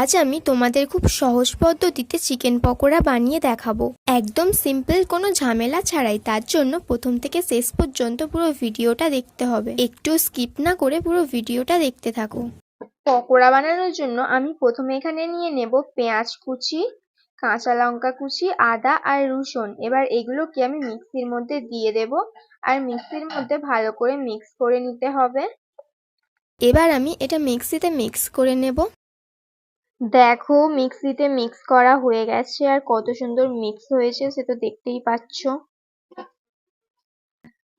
আজ আমি তোমাদের খুব সহজ পদ্ধতিতে চিকেন পকোড়া বানিয়ে দেখাবো। একদম সিম্পল কোনো ঝামেলা ছাড়াই তার জন্য প্রথম থেকে শেষ পর্যন্ত পুরো ভিডিওটা দেখতে হবে। একটু স্কিপ না করে পুরো ভিডিওটা দেখতে থাকো। পকোড়া বানানোর জন্য আমি প্রথমে এখানে নিয়ে নেব পেঁয়াজ কুচি, কাঁচা লঙ্কা কুচি, আদা আর রসুন। এবার এগুলোকে আমি মিক্সির মধ্যে দিয়ে দেব আর মিক্সির মধ্যে ভালো করে মিক্স করে নিতে হবে। এবার আমি এটা মিক্সিতে মিক্স করে নেব। দেখো, মিক্সিতে মিক্স করা হয়ে গেছে, আর কত সুন্দর মিক্স হয়েছে, সে তো দেখতেই পাচ্ছ।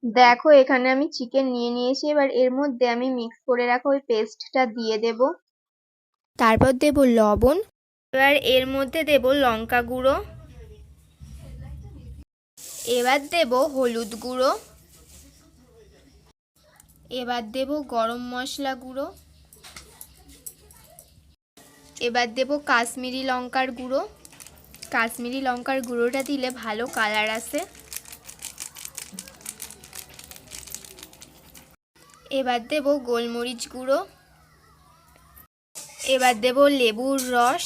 দেখো, এখানে আমি চিকেন নিয়ে নিয়েছি, এবার এর মধ্যে আমি মিক্স করে রাখা ওই পেস্টটা দিয়ে দেব। তারপর দেব লবণ, এবার এর মধ্যে দেব লঙ্কা গুঁড়ো, এবার দেব হলুদ গুঁড়ো, এবার দেব গরম মশলা গুঁড়ো। এবার দেব কাশ্মীরি লঙ্কার গুঁড়ো। কাশ্মীরি লঙ্কার গুঁড়োটা দিলে ভালো কালার আসে। এবার দেব গোলমরিচ গুঁড়ো। এবার দেব লেবুর রস।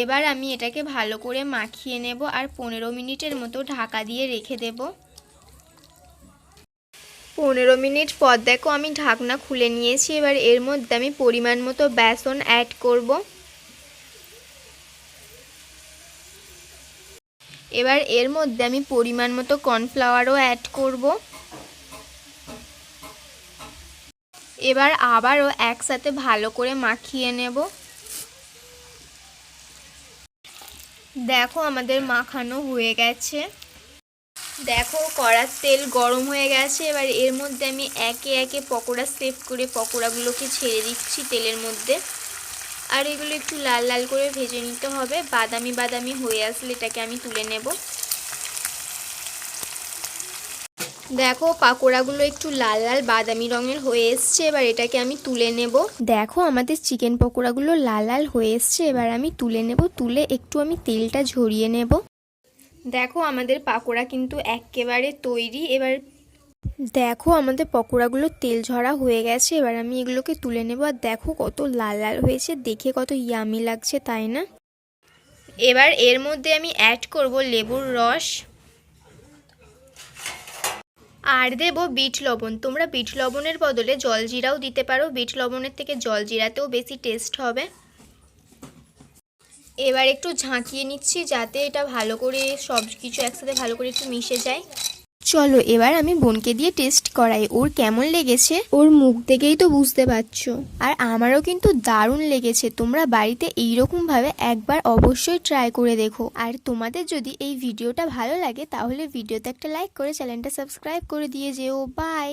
এবার আমি এটাকে ভালো করে মাখিয়ে নেব আর পনেরো মিনিটের মতো ঢাকা দিয়ে রেখে দেব। পনেরো মিনিট পর দেখো আমি ঢাকনা খুলে নিয়েছি, এবার এর মধ্যে আমি পরিমাণ মতো বেসন অ্যাড করব। এবার এর মধ্যে আমি পরিমাণ মতো কর্নফ্লাওয়ারও অ্যাড করব। এবার আবারও একসাথে ভালো করে মাখিয়ে নেব। দেখো আমাদের মাখানো হয়ে গেছে। দেখো কড়ার তেল গরম হয়ে গেছে, এবার এর মধ্যে আমি একে একে পকোড়া সেভ করে পকোড়াগুলোকে ছেড়ে দিচ্ছি তেলের মধ্যে। আর এগুলো একটু লাল লাল করে ভেজে নিতে হবে, বাদামি বাদামি হয়ে আসলে এটাকে আমি তুলে নেব। দেখো পাকোড়াগুলো একটু লাল লাল বাদামি রঙের হয়ে এসছে, এবার এটাকে আমি তুলে নেব। দেখো আমাদের চিকেন পকোড়াগুলো লাল লাল হয়ে এসছে, এবার আমি তুলে নেব, তুলে একটু আমি তেলটা ঝরিয়ে নেব। দেখো আমাদের পাকোড়া কিন্তু একেবারে তৈরি। এবার দেখো আমাদের পকোড়াগুলো তেল ঝরা হয়ে গেছে। এবার আমি এগুলোকে তুলে নেব আর দেখো কত লাল লাল হয়েছে। দেখে কত ইয়ামি লাগছে, তাই না? এবার এর মধ্যে আমি অ্যাড করব লেবুর রস। আর দেব বিট লবণ। তোমরা বিট লবণের বদলে জলজিরাও দিতে পারো। বিট লবণের থেকে জলজিরাতেও বেশি টেস্ট হবে। এবার একটু ঝাঁকিয়ে নিচ্ছি যাতে এটা ভালো করে সব কিছু একসাথে ভালো করে একটু মিশে যায়। চলো এবার আমি বোনকে দিয়ে টেস্ট করাই, ওর কেমন লেগেছে? ওর মুখ দেখেই তো বুঝতে পারছ। আর আমারও কিন্তু দারুণ লেগেছে, তোমরা বাড়িতে এইরকমভাবে একবার অবশ্যই ট্রাই করে দেখো। আর তোমাদের যদি এই ভিডিওটা ভালো লাগে, তাহলে ভিডিওতে একটা লাইক করে চ্যানেলটা সাবস্ক্রাইব করে দিয়ে যেও। বাই